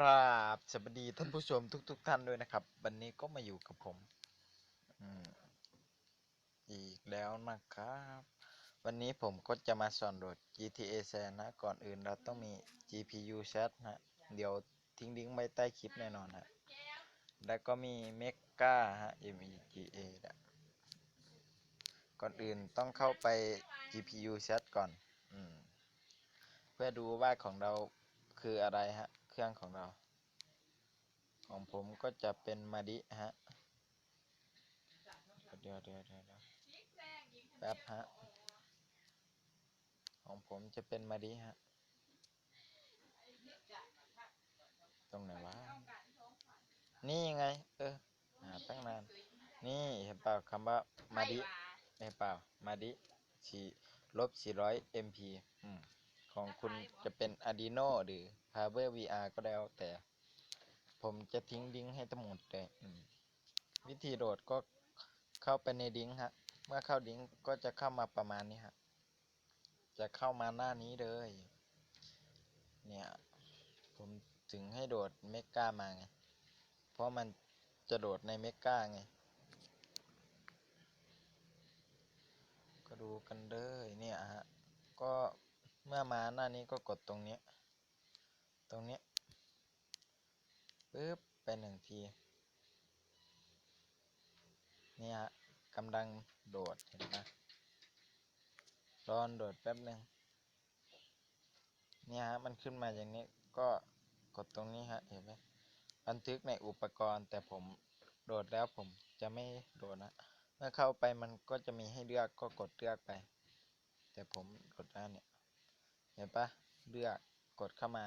กราบสวัสดีท่านผู้ชมทุกๆท่านด้วยนะครับ วันนี้ก็มาอยู่กับผมอีกแล้วนะครับ วันนี้ผมก็จะมาสอนโหลด GTA San นะ ก่อนอื่นเราต้องมี GPU chat นะเดี๋ยวทิ้งลิงก์ไว้ใต้คลิปแน่นอนฮะแล้วก็มี Mega ฮะ MEGA นะก่อนอื่นต้องเข้าไป GPU chat ก่อนอเพื่อดูว่าของเราคืออะไรฮะ เครื่องของเรา ของผมก็จะเป็นมาดิฮะเดี๋ยวเดี๋ยวเดี๋ยวแป๊บฮะ ของผมจะเป็นมาดิฮะ ตรงไหนวะ นี่ไง เออหาตั้งนาน นี่เห็นเปล่าคำว่ามาดิเห็นเปล่ามาดิสี่ลบ400 MP อืม ของคุณจะเป็น Arduino หรือ Power VR ก็แล้วแต่ ผมจะทิ้งลิงก์ให้ทั้งหมดเลยวิธีโหลดก็เข้าไปในลิงก์ฮะ เมื่อเข้าลิงก์ก็จะเข้ามาประมาณนี้ฮะ จะเข้ามาหน้านี้เลย เนี่ย ผมถึงให้โดดเมกามาไง เพราะมันจะโดดในเมกาไง ก็ดูกันเลยเนี่ยฮะ ก็ มื่อมาหน้านี้ก็กดตรงนี้ ตรงนี้ปึ๊บไปหนึ่งทีนี่ฮะกำลังโดดเห็นปะรอนโดดแป๊บหนึ่งเนี่ยฮะมันขึ้นมาอย่างนี้ก็กดตรงนี้ฮะเห็นไหมบันทึกในอุปกรณ์แต่ผมโดดแล้วผมจะไม่โดดนะเมื่อเข้าไปมันก็จะมีให้เลือกก็กดเลือกไป แต่ผมกดแล้เนี่ย เห็นปะเลือกกดเข้ามา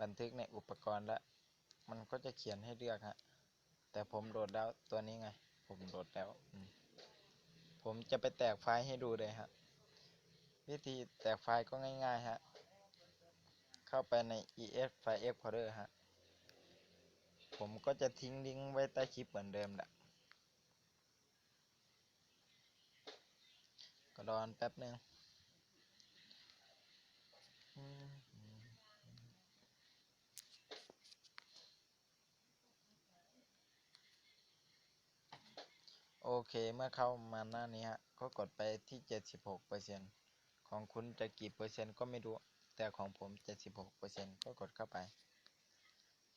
บันทึกในอุปกรณ์แล้ว มันก็จะเขียนให้เลือกฮะแต่ผมโหลดแล้วตัวนี้ไง ผมโหลดแล้ว ผมจะไปแตกไฟล์ให้ดูเลยฮะวิธีแตกไฟล์ก็ง่ายๆฮะเข้าไปใน ES File Explorer ฮะผมก็จะทิ้งลิงก์ไว้ใต้คลิปเหมือนเดิมแหละก็รอนแป๊บหนึ่ง โอเค เมื่อเข้ามาหน้านี้ฮะ ก็กดไปที่ 76%ของคุณจะกี่เปอร์เซ็นต์ก็ไม่รู้ แต่ของผม 76%ก็กดเข้าไป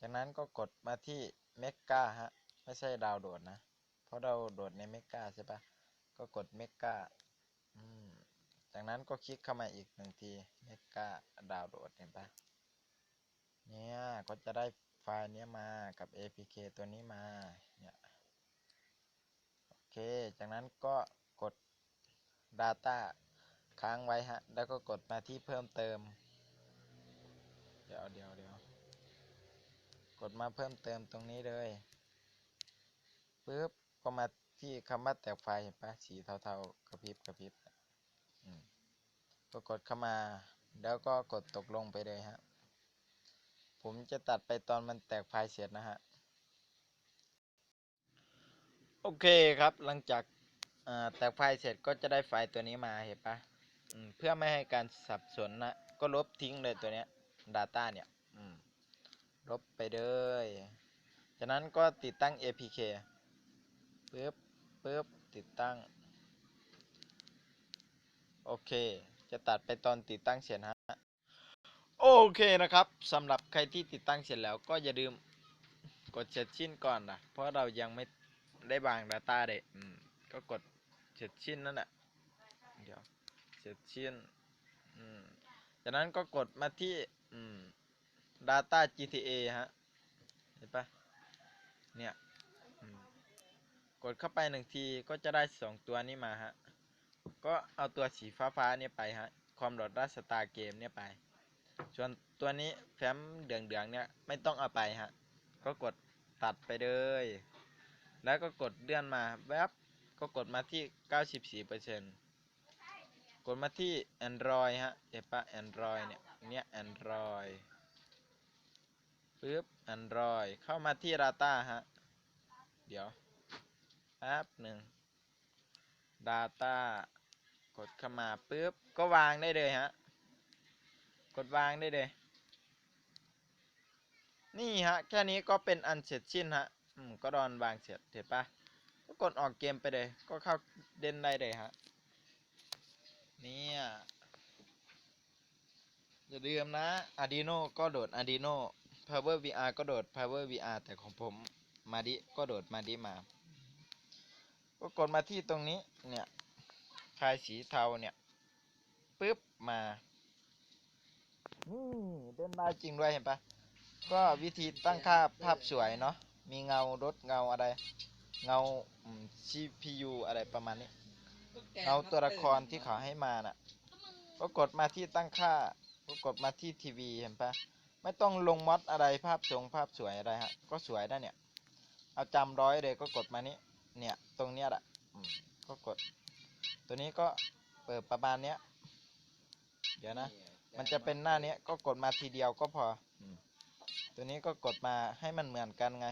จากนั้นก็กดมาที่เมกาฮะ ไม่ใช่ดาวโหลดนะ เพราะเราโหลดในเมกาใช่ปะก็กดเมกาอืม จากนั้นก็คลิกเข้ามาอีกหนึ่งทีเมกาดาวน์โหลดเห็นปะเนี่ยก็จะได้ไฟล์เนี้ยมากับ APK ตัวนี้มาเนี่ยโอเค จากนั้นก็กด Data ค้างไว้ฮะ แล้วก็กดมาที่เพิ่มเติม เดี๋ยวเดี๋ยวเดี๋ยวกดมาเพิ่มเติมตรงนี้เลยปึ๊บก็มาที่คำว่าแตกไฟล์เห็นปะสีเทาๆกระพริบกระพริบ ก็กดเข้ามา แล้วก็กดตกลงไปเลยฮะ ผมจะตัดไปตอนมันแตกไฟล์เสร็จนะฮะ โอเคครับ หลังจากแตกไฟล์เสร็จก็จะได้ไฟล์ตัวนี้มาเห็นปะเพื่อไม่ให้การสับสนนะ ก็ลบทิ้งเลยตัวเนี้ย Data เนี่ยลบไปเลย จากนั้นก็ติดตั้ง APK ปึ๊บปึ๊บติดตั้ง โอเค จะตัดไปตอนติดตั้งเสร็จฮะ โอเคนะครับสำหรับใครที่ติดตั้งเสร็จแล้วก็อย่าลืมกดเสร็จชิ้นก่อนนะเพราะเรายังไม่ได้วาง Data เลยอืมก็กดเสร็จชิ้นนั่นแหละเดี๋ยวเสร็จชิ้นจากนั้นก็กดมาที่ Data GTA ฮะเห็นปะเนี่ยกดเข้าไปหนึ่งทีก็จะได้สองตัวนี้มาฮะ ก็เอาตัวสีฟ้าฟ้าๆเนี่ยไปฮะ ความหลอดรัสตาเกมเนี่ยไป ส่วนตัวนี้แฟ้มเดืองๆเนี่ยไม่ต้องเอาไปฮะ ก็กดตัดไปเลย แล้วก็กดเลื่อนมาแวบก็กดมาที่ 94%กดมาที่ Android ฮะเห็นปะ Android เนี่ย เนี่ย Android ปึ๊บ Android เข้ามาที่ Data ฮะ เดี๋ยวแป๊บหนึ่ง Data กดเข้ามาปึ๊บก็วางได้เลยฮะ กดวางได้เลย นี่ฮะ แค่นี้ก็เป็นอันเสร็จสิ้นฮะ อืม ก็ดอนวางเสร็จเห็นปะก็กดออกเกมไปเลย ก็เข้าเล่นได้เลยฮะ เนี่ย อย่าลืมนะ Arduino ก็โดด Arduino Power VR ก็โดด Power VR แต่ของผมมาดิก็โดดมาดิมา ก็กดมาที่ตรงนี้ เนี่ย คลายสีเทาเนี่ยปึ๊บมานี่เล่นได้จริงด้วยเห็นปะก็วิธีตั้งค่าภาพสวยเนาะมีเงารถเงาอะไร เงาอืม CPU อะไรประมาณนี้เงาตัวละครที่เขาให้มาน่ะก็กดมาที่ตั้งค่าก็กดมาที่ทีวีเห็นปะไม่ต้องลงมอดอะไรภาพทรงภาพสวยอะไรฮะก็สวยได้เนี่ย เอาจำร้อยเลยก็กดมานี้เนี่ย ตรงเนี้ยแหละอืมก็กด ตัวนี้ก็เปิดประมาณเนี้ย เดี๋ยวนะ มันจะเป็นหน้าเนี้ยก็กดมาทีเดียวก็พอ ตัวนี้ก็กดมาให้มันเหมือนกันไง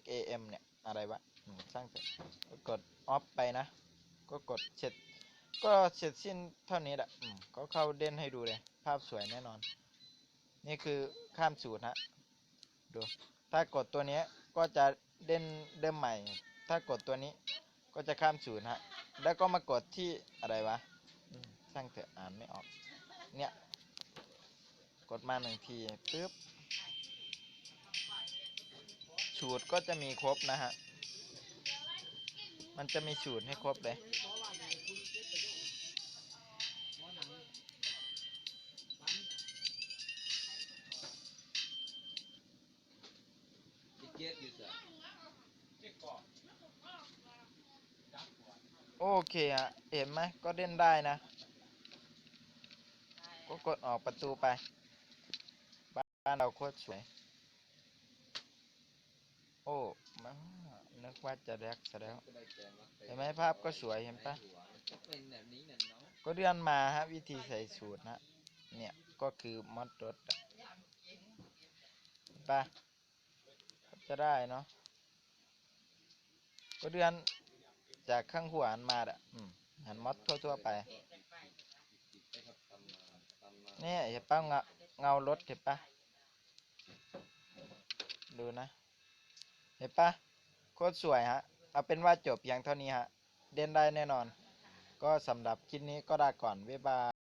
XAM เนี่ย อะไรวะอืมช่างเถอะก็กดออฟไปนะ ก็กดเสร็จก็เสร็จสิ้นเท่านี้แหละก็เข้าเด่นให้ดูเลย ภาพสวยแน่นอน นี่คือข้ามสูตรฮะ ดู ถ้ากดตัวนี้ก็จะเด่นเดิมใหม่ ถ้ากดตัวนี้ ก็จะข้ามสูตรฮะ แล้วก็มากดที่อะไรวะช่างเถอะอ่านไม่ออก เนี่ย กดมาหนึ่งทีปึ๊บสูตรก็จะมีครบนะฮะ มันจะมีสูตรให้ครบเลย โอเคฮะเห็นไหมก็เล่นได้นะ ก็กดออกประตูไป บ้านเราโคตรสวย โอ้มานึกว่าจะแดกซะแล้ว เห็นไหมภาพก็สวยเห็นปะก็เลื่อนมาฮะวิธีใส่สูตรนะเนี่ยก็คือมอดรถอะเห็นปะจะได้เนาะก็เลื่อน จากข้างหัวหันมาอะอันมอดทั่วๆไปเนี่ยเห็นปะเงาเงารถเห็นปะดูนะ เห็นปะโคตรสวยฮะ เอาเป็นว่าจบเพียงเท่านี้ฮะ เด่นได้แน่นอน ก็สำหรับคลิปนี้ก็ลาก่อนบ๊ายบาย